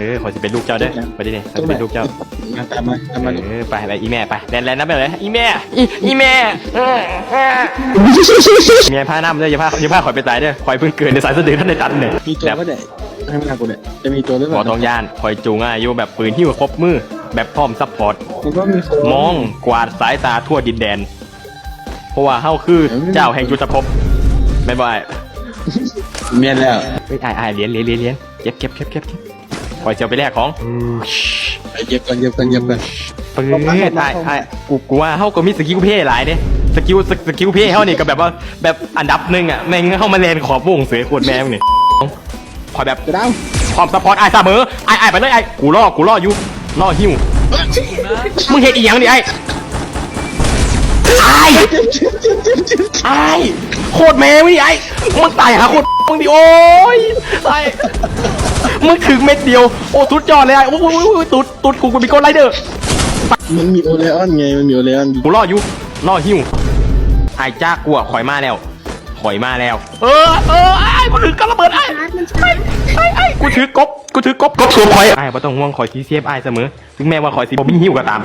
เออขอยจะเป็นลูกเจ้าเด้อไปดิเนี่ยขอยจะเป็นลูกเจ้ามาตามมาตามมาเออไปไปอีแม่ไปแลนแลนนับไปเลยอีแม่อีอีแม่เออเออเมียพาน้ำเด้ออย่าพาอย่าพาข่อยไปตายเด้อข่อยเพิ่งเกิดในสายสะดือท่านในตันเนี่ยมีตัวก็ได้ให้มันกูเนี่ยจะมีตัวหรือเปขอล่าต้องย่านข่อยจูงอายุแบบปืนที่ว่าครบมือแบบพร้อมซัพพอร์ตมันก็มีคนมองกวาดสายตาทั่วดินแดน เพราะว่าเฮาคือเจ้าแห่งยุทธภพแม่นบ่ไอ้เมียนแล้วเฮ้ยไอ้ไอ้เหรียญเหรียญเหรียญเหรียญเก็บเก็บเก็บเก็บ เก็บข่อยจะเอาไปแลกของไปเย็บกันเย็บกันเย็บกันปืนไอ้ไอ้กูกูว่าเฮาก็มีสกิลเพย์หลายเด้สกิลสสกิลเพย์เฮานี่ก็แบบว่าแบบอันดับหนึ่งอะแม่งเฮามาแลนขอบวงเสือโคตรแม่งนี่ขอแบบจะดาวพร้อมซัพพอร์ตไอ้เสมอไอ้ไอ้ไปเลยไอ้กูล่อกูล่ออยู่ล่อหิ้วมึงเห็นอีหยังดิไอ้ ไอ้ไอ้โคตรแม่งนี่ไอ้มึงตายหาโคตรมึงดิโอ้ยไอ้มึงถึงเม็ดเดียวโอ้ทุดยอดเลยไอ้โอ้ยโอ้ยโอ้ยตุดตุดกูกูมีโกดไรเดอร์มันมีโอเลออนไง มันมีโอเลออนกูล่ออยู่ล่อหิ้วไอ้จ้ากลัวข่อยมาแล้วข่อยมาแล้ว เออเออไอ้กูถือกระเบิดไอ้ไอ้ไอ้ไอ้กูถือกบกูถือกบกบตัวข่อยไอ้บ่ต้องห่วงข่อยซีเซฟไอ้เสมอ ถึงแม้ว่าข่อยสิบ่มีหิ้วก็ตาม